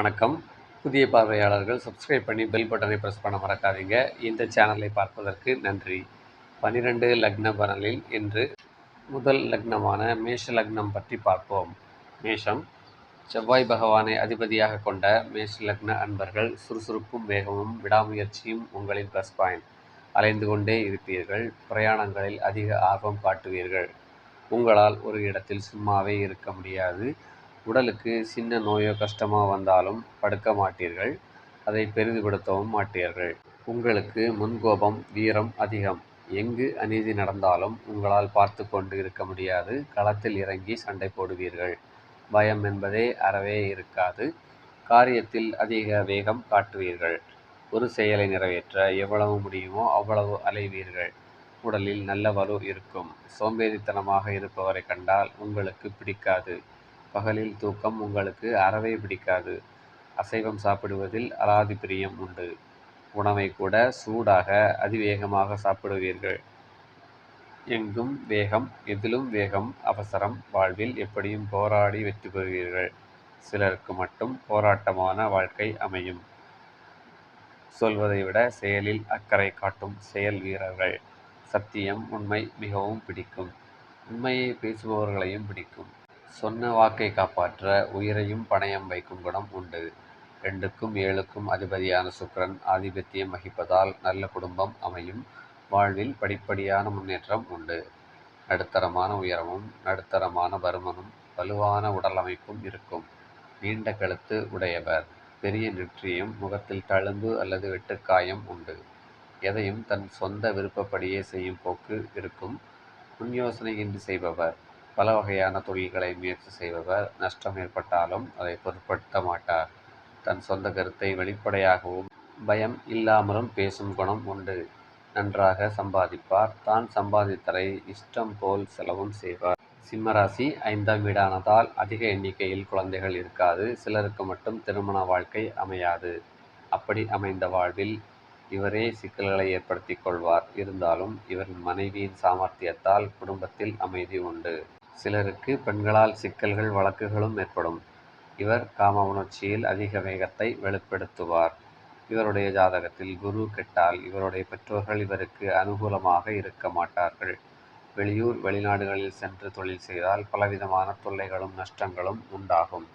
வணக்கம். புதிய பார்வையாளர்கள் சப்ஸ்கிரைப் பண்ணி பெல் பட்டனை ப்ரெஸ் பண்ண மறக்காதீங்க. இந்த சேனலை பார்ப்பதற்கு நன்றி. பனிரெண்டு லக்ன பலனில் இன்று முதல் லக்னமான மேஷ லக்னம் பற்றி பார்ப்போம். மேஷம் செவ்வாய் பகவானை அதிபதியாக கொண்ட மேஷ லக்ன அன்பர்கள் சுறுசுறுப்பும் வேகமும் விடாமுயற்சியும் உங்களின் ப்ளஸ் பாயிண்ட் அலைந்து கொண்டே இருப்பீர்கள். பிரயாணங்களில் அதிக ஆர்வம் காட்டுவீர்கள். உங்களால் ஒரு இடத்தில் சும்மாவே இருக்க முடியாது. உடலுக்கு சின்ன நோயோ கஷ்டமோ வந்தாலும் படுக்க மாட்டீர்கள். அதை பெரிதுபடுத்தவும் மாட்டீர்கள். உங்களுக்கு முன்கோபம் வீரம் அதிகம். எங்கு அநீதி நடந்தாலும் உங்களால் பார்த்து கொண்டு இருக்க முடியாது. களத்தில் இறங்கி சண்டை போடுவீர்கள். பயம் என்பதே அறவே இருக்காது. காரியத்தில் அதிக வேகம் காட்டுவீர்கள். ஒரு செயலை நிறைவேற்ற எவ்வளவு முடியுமோ அவ்வளவு அலைவீர்கள். உடலில் நல்ல வலு இருக்கும். சோம்பேறித்தனமாக இருப்பவரை கண்டால் உங்களுக்கு பிடிக்காது. பகலில் தூக்கம் உங்களுக்கு அறவே பிடிக்காது. அசைவம் சாப்பிடுவதில் அலாதி பிரியம் உண்டு. உணவை கூட சூடாக அதிவேகமாக சாப்பிடுவீர்கள். எங்கும் வேகம் எதிலும் வேகம் அவசரம் வாழ்வில் எப்படியும் போராடி வெற்றி பெறுவீர்கள். சிலருக்கு மட்டும் போராட்டமான வாழ்க்கை அமையும். சொல்வதை விட செயலில் அக்கறை காட்டும் செயல் வீரர்கள். சத்தியம் உண்மை மிகவும் பிடிக்கும். உண்மையை பேசுபவர்களையும் பிடிக்கும். சொன்ன வாக்கை காப்பாற்ற உயிரையும் பணயம் வைக்கும் குணம் உண்டு. ரெண்டுக்கும் ஏழுக்கும் அதிபதியான சுக்கரன் ஆதிபத்தியம் வகிப்பதால் நல்ல குடும்பம் அமையும். வாழ்வில் படிப்படியான முன்னேற்றம் உண்டு. நடுத்தரமான உயரமும் நடுத்தரமான பருமனும் வலுவான உடல் அமைப்பும் இருக்கும். நீண்ட கழுத்து உடையவர். பெரிய நெற்றியும் முகத்தில் தழும்பு அல்லது வெட்டுக்காயம் உண்டு. எதையும் தன் சொந்த விருப்பப்படியே செய்யும் போக்கு இருக்கும். முன் யோசனையின்றி செய்பவர். பல வகையான தொழில்களை முயற்சி செய்பவர் நஷ்டம் ஏற்பட்டாலும் அதை பொருட்படுத்த மாட்டார். தன் சொந்த கருத்தை வெளிப்படையாகவும் பயம் இல்லாமலும் பேசும் குணம் உண்டு. நன்றாக சம்பாதிப்பார். தான் சம்பாதித்தலை இஷ்டம் போல் செலவும் செய்வார். சிம்மராசி ஐந்தாம் வீடானதால் அதிக எண்ணிக்கையில் குழந்தைகள் இருக்காது. சிலருக்கு மட்டும் திருமண வாழ்க்கை அமையாது. அப்படி அமைந்த வாழ்வில் இவரே சிக்கல்களை ஏற்படுத்தி கொள்வார். இருந்தாலும் இவரின் மனைவியின் சாமர்த்தியத்தால் குடும்பத்தில் அமைதி உண்டு. சிலருக்கு பெண்களால் சிக்கல்கள் வழக்குகளும் ஏற்படும். இவர் காம உணர்ச்சியில் அதிக வேகத்தை வெளிப்படுத்துவார். இவருடைய ஜாதகத்தில் குரு கெட்டால் இவருடைய பெற்றோர்கள் இவருக்கு அனுகூலமாக இருக்க மாட்டார்கள். வெளியூர் வெளிநாடுகளில் சென்று தொழில் செய்தால் பலவிதமான தொல்லைகளும் நஷ்டங்களும் உண்டாகும்.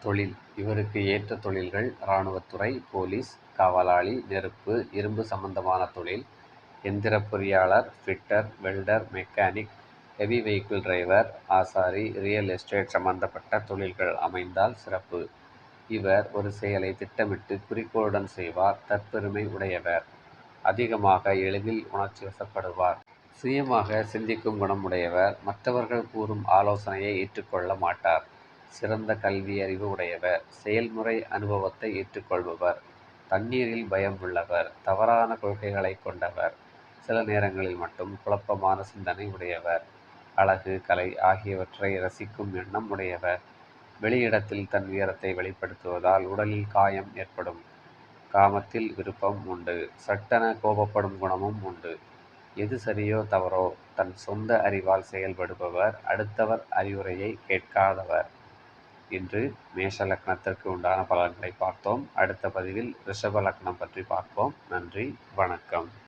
தொழில் இவருக்கு ஏற்ற தொழில்கள் இராணுவத்துறை போலீஸ் காவலாளி நெருப்பு இரும்பு சம்பந்தமான தொழில் எந்திர பொறியாளர் fitter welder mechanic heavy vehicle driver ஆசாரி ரியல் எஸ்டேட் சம்பந்தப்பட்ட தொழில்கள் அமைந்தால் சிறப்பு. இவர் ஒரு செயலை திட்டமிட்டு குறிக்கோளுடன் செய்வார் தற்பெருமை உடையவர். அதிகமாக எளிதில் உணர்ச்சி வசப்படுவார். சுயமாக சிந்திக்கும் குணம் உடையவர். மற்றவர்கள் கூறும் ஆலோசனையை ஏற்றுக்கொள்ள மாட்டார். சிறந்த கல்வி அறிவு உடையவர். செயல்முறை அனுபவத்தை ஏற்றுக்கொள்பவர். தண்ணீரில் பயம் உள்ளவர். தவறான கொள்கைகளை கொண்டவர். சில நேரங்களில் மட்டும் குழப்பமான சிந்தனை உடையவர். அழகு கலை ஆகியவற்றை ரசிக்கும் எண்ணம் உடையவர். வெளியிடத்தில் தன் வீரத்தை வெளிப்படுத்துவதால் உடலில் காயம் ஏற்படும். காமத்தில் விருப்பம் உண்டு. சட்டென கோபப்படும் குணமும் உண்டு. எது சரியோ தவறோ தன் சொந்த அறிவால் செயல்படுபவர் அடுத்தவர் அறிவுரையை கேட்காதவர். இன்று மேஷ லக்னத்திற்கு உண்டான பலன்களை பார்த்தோம். அடுத்த பதிவில் ரிஷப லக்னம் பற்றி பார்ப்போம். நன்றி வணக்கம்.